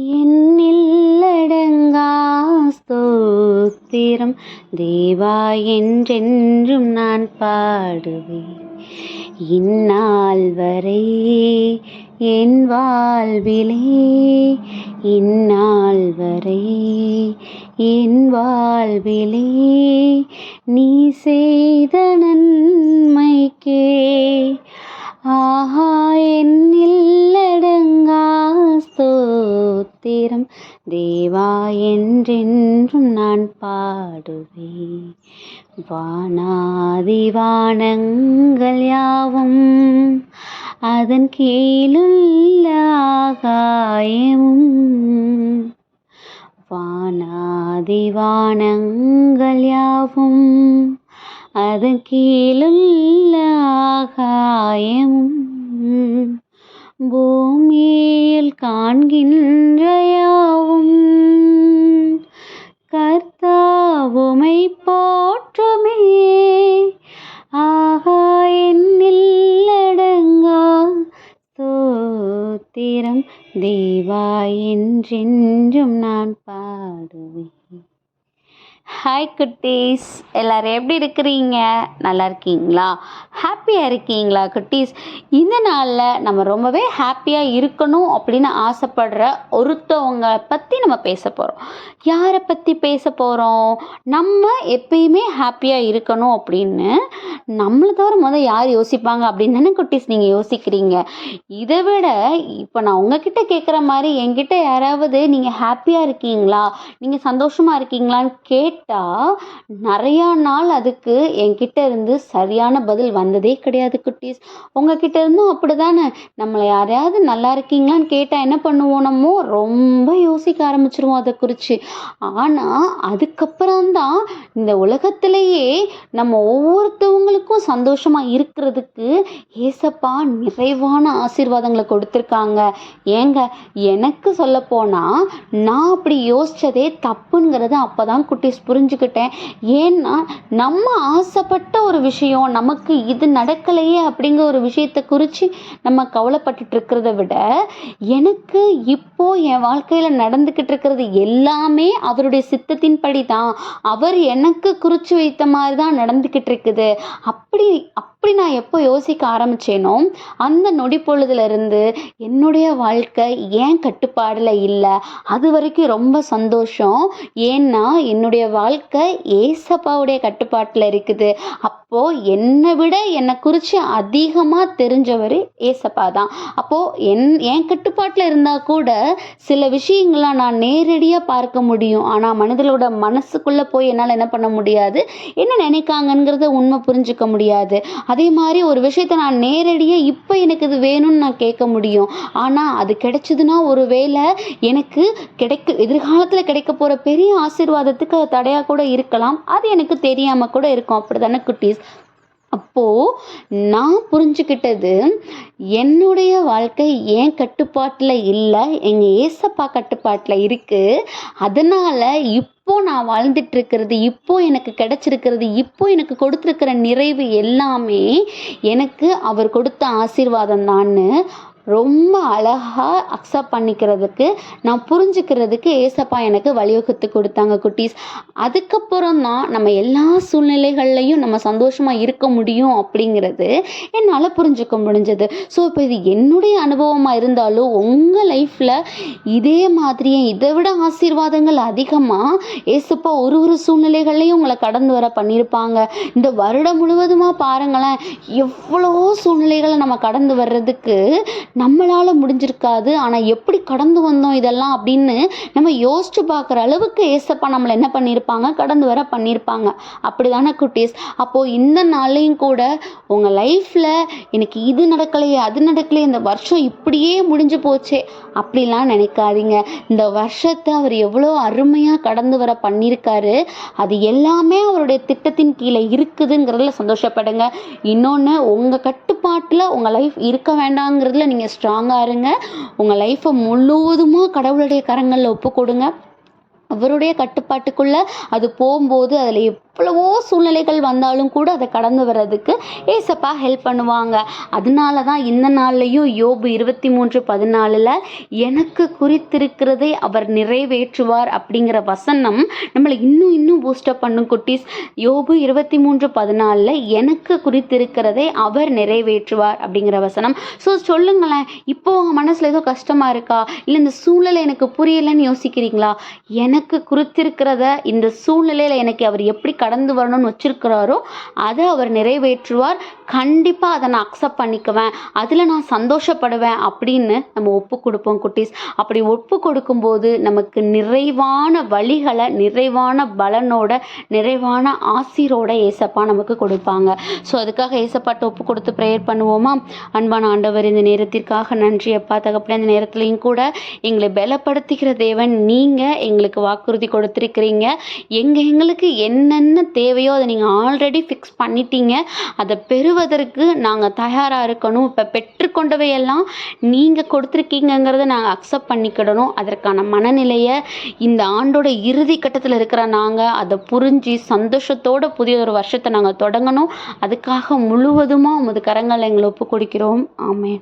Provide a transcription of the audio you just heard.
எண்ணில்லடங்கா ஸ்தோத்திரம். தேவா என்றென்றும் நான் பாடுவேன். இந்நாள் வரை என் வாழ்விலே இந்நாள் வரை என் வாழ்விலே நீ செய்த நன்மைக்கே என்றென்றும் நான் பாடுவேன். வானாதி வானங்கள் யாவும் அதன் கீழுள்ள ஆகாயமும். வானாதி வானங்கள் யாவும் அதன் கீழுள்ள ஆகாயமும். பூமியில் காண்கின்ற தேவா என்றென்றும் நான் பாடுவேன். ஹாய் குட்டீஸ் எல்லோரும் எப்படி இருக்கிறீங்க? நல்லா இருக்கீங்களா? ஹாப்பியாக இருக்கீங்களா குட்டீஸ்? இந்த நாளில் நம்ம ரொம்பவே ஹாப்பியாக இருக்கணும் அப்படின்னு ஆசைப்படுற ஒருத்தவங்க பற்றி நம்ம பேச போகிறோம் யாரை பற்றி பேச போகிறோம் நம்ம எப்பயுமே ஹாப்பியாக இருக்கணும் அப்படின்னு நம்மளை தவிர முதல் யார் யோசிப்பாங்க அப்படின்னு தானே குட்டீஸ் நீங்கள் யோசிக்கிறீங்க. இதை விட இப்போ நான் உங்ககிட்ட கேட்குற மாதிரி என்கிட்ட யாராவது நீங்கள் ஹாப்பியாக இருக்கீங்களா? நீங்கள் சந்தோஷமாக இருக்கீங்களான்னு கேட்டால் நிறையா நாள் அதுக்கு என்கிட்ட இருந்து சரியான பதில் வந்து வந்ததே கிடையாது குட்டீஸ். உங்ககிட்ட இருந்தும் அப்படி தானே நம்மளை யாரையாவது நல்லா இருக்கீங்களான்னு கேட்டால் என்ன பண்ணுவோம் நம்ம? ரொம்ப யோசிக்க ஆரம்பிச்சிருவோம் அதை குறித்து ஆனால் அதுக்கப்புறம்தான் இந்த உலகத்திலேயே நம்ம ஒவ்வொருத்தவங்களுக்கும் சந்தோஷமாக இருக்கிறதுக்கு ஏசப்பா நிறைவான ஆசீர்வாதங்களை கொடுத்துருக்காங்க. ஏங்க எனக்கு சொல்லப்போனால் நான் அப்படி யோசித்ததே தப்புங்கிறத அப்போ தான் குட்டீஸ் புரிஞ்சுக்கிட்டேன். ஏன்னா நம்ம ஆசைப்பட்ட ஒரு விஷயம் நமக்கு இது நடக்கலையே அப்படிங்கிற ஒரு விஷயத்தை குறித்து நம்ம கவலைப்பட்டுட்டு இருக்கிறத விட எனக்கு இப்போ என் வாழ்க்கையில் நடந்துக்கிட்டு இருக்கிறது எல்லாமே அவருடைய சித்தத்தின்படி தான் அவர் எனக்கு குறித்து வைத்த மாதிரி தான் நடந்துக்கிட்டு இருக்குது. அப்படி அப்படி நான் எப்போ யோசிக்க ஆரம்பித்தேனோ அந்த நொடி பொழுதுலேருந்து என்னுடைய வாழ்க்கை ஏன் கட்டுப்பாடில் இல்லை? அது வரைக்கும் ரொம்ப சந்தோஷம். ஏன்னா என்னுடைய வாழ்க்கை ஏசப்பாவுடைய கட்டுப்பாட்டில் இருக்குது. அப்போது என்னை விட என்னை குறித்து அதிகமாக தெரிஞ்சவர் ஏசப்பா தான். அப்போது என் என் கட்டுப்பாட்டில் இருந்தால் கூட சில விஷயங்களை நான் நேரடியாக பார்க்க முடியும். ஆனால் மனிதர்களோட மனசுக்குள்ளே போய் என்னால் என்ன பண்ண முடியாது? என்ன நினைக்காங்கங்கிறத உண்மை புரிஞ்சுக்க முடியாது. அதே மாதிரி ஒரு விஷயத்தை நான் நேரடியாக இப்போ எனக்கு இது வேணும்னு நான் கேட்க முடியும். ஆனால் அது கிடைச்சதுன்னா ஒரு வேளை எனக்கு கிடைக்க எதிர்காலத்தில் கிடைக்க போகிற பெரிய ஆசீர்வாதத்துக்கு அது தடையாக கூட இருக்கலாம். அது எனக்கு தெரியாமல் கூட இருக்கும். அப்படி தானே குட்டீஸ்? அப்போது நான் புரிஞ்சுக்கிட்டது என்னுடைய வாழ்க்கை ஏன் கட்டுப்பாட்டில் இல்லை? எங்கள் ஏசப்பா கட்டுப்பாட்டில் இருக்குது அதனால் இப்போ நான் வாழ்ந்துட்டு இருக்கிறது இப்போ எனக்கு கிடைச்சிருக்கிறது இப்போ எனக்கு கொடுத்துருக்கிற நிறைவு எல்லாமே எனக்கு அவர் கொடுத்த ஆசீர்வாதம் தான்னு ரொம்ப அழகாக அக்செப்ட் பண்ணிக்கிறதுக்கு நான் புரிஞ்சுக்கிறதுக்கு ஏசப்பா எனக்கு வழிவகுத்து கொடுத்தாங்க குட்டீஸ். அதுக்கப்புறம் தான் நம்ம எல்லா சூழ்நிலைகள்லையும் நம்ம சந்தோஷமாக இருக்க முடியும் அப்படிங்கிறது என்னால் புரிஞ்சுக்க முடிஞ்சது. ஸோ இப்போ இது என்னுடைய அனுபவமாக இருந்தாலும் உங்கள் லைஃப்பில் இதே மாதிரியே இதை விட ஆசீர்வாதங்கள் அதிகமாக ஏசப்பா ஒரு ஒரு சூழ்நிலைகள்லையும் உங்களை கடந்து வர பண்ணியிருப்பாங்க. இந்த வருடம் முழுவதுமாக பாருங்களேன் எவ்வளோ சூழ்நிலைகளை நம்ம கடந்து வர்றதுக்கு நம்மளால் முடிஞ்சிருக்காது. ஆனால் எப்படி கடந்து வந்தோம் இதெல்லாம் அப்படின்னு நம்ம யோசிச்சு பார்க்குற அளவுக்கு ஏசப்பா நம்மளை என்ன பண்ணியிருப்பாங்க கடந்து வர பண்ணியிருப்பாங்க அப்படி தானே குட்டீஸ்? அப்போது இந்த நாளையும் கூட உங்கள் லைஃப்பில் எனக்கு இது நடக்கலையே அது நடக்கலையே இந்த வருஷம் இப்படியே முடிஞ்சு போச்சே அப்படிலாம் நினைக்காதீங்க. இந்த வருஷத்தை அவர் எவ்வளோ அருமையாக கடந்து வர பண்ணியிருக்காரு அது எல்லாமே அவருடைய திட்டத்தின் கீழே இருக்குதுங்கிறதுல சந்தோஷப்படுங்க. இன்னொன்று உங்கள் கட்டுப்பாட்டில் உங்கள் லைஃப் இருக்க வேண்டாங்கிறதுல நீங்கள் ஸ்ட்ராங்காக இருங்க. உங்கள் லைஃப்பை முழுவதுமாக கடவுளுடைய கரங்களில் ஒப்பு கொடுங்க அவருடைய கட்டுப்பாட்டுக்குள்ளே அது போகும்போது அதில் எவ்வளவோ சூழ்நிலைகள் வந்தாலும் கூட அதை கடந்து வர்றதுக்கு ஏசப்பா ஹெல்ப் பண்ணுவாங்க. அதனால தான் இந்த நாள்லையும் யோபு இருபத்தி மூன்று பதினாலில் எனக்கு குறித்திருக்கிறதை அவர் நிறைவேற்றுவார் அப்படிங்கிற வசனம் நம்மளை இன்னும் இன்னும் பூஸ்டப் பண்ணும் குட்டீஸ். யோபு இருபத்தி மூன்று பதினாலில் எனக்கு குறித்திருக்கிறதை அவர் நிறைவேற்றுவார் அப்படிங்கிற வசனம். ஸோ சொல்லுங்களேன் இப்போ உங்கள் மனசில் ஏதோ கஷ்டமாக இருக்கா? இல்லை இந்த சூழ்நிலை எனக்கு புரியலைன்னு யோசிக்கிறீங்களா? எனக்கு எனக்கு குறித்திருக்கிறத இந்த சூழ்நிலையில் எனக்கு அவர் எப்படி கடந்து வரணும்னு வச்சிருக்கிறாரோ அதை அவர் நிறைவேற்றுவார். கண்டிப்பாக அதை நான் அக்செப்ட் பண்ணிக்குவேன். அதில் நான் சந்தோஷப்படுவேன் அப்படின்னு நம்ம ஒப்பு கொடுப்போம் குட்டீஸ். அப்படி ஒப்பு கொடுக்கும்போது நமக்கு நிறைவான வழிகளை நிறைவான பலனோட நிறைவான ஆசிரோட ஏசப்பா நமக்கு கொடுப்பாங்க. ஸோ அதுக்காக ஏசப்பாட்ட ஒப்பு கொடுத்து ப்ரேயர் பண்ணுவோமா? அன்பான ஆண்டவர் இந்த நேரத்திற்காக நன்றி அப்பா. தகப்பனே இந்த நேரத்துலையும் கூட எங்களை பலப்படுத்துகிற தேவன் நீங்கள் எங்களுக்கு வாக்குறுதி கொடுத்துருக்கிறீங்க. எங்கள் எங்களுக்கு என்னென்ன தேவையோ அதை நீங்கள் ஆல்ரெடி ஃபிக்ஸ் பண்ணிட்டீங்க. அதை பெறுவதற்கு நாங்கள் தயாராக இருக்கணும். இப்போ பெற்றுக்கொண்டவையெல்லாம் நீங்கள் கொடுத்துருக்கீங்கங்கிறத நாங்கள் அக்செப்ட் பண்ணிக்கிடணும். அதற்கான மனநிலையை இந்த ஆண்டோட இறுதி கட்டத்தில் இருக்கிற நாங்கள் அதை புரிஞ்சு சந்தோஷத்தோட புதிய ஒரு வருஷத்தை நாங்கள் தொடங்கணும். அதுக்காக முழுவதுமாக உமது கரங்களை எங்களை ஒப்பு கொடுக்கிறோம் ஆமென்.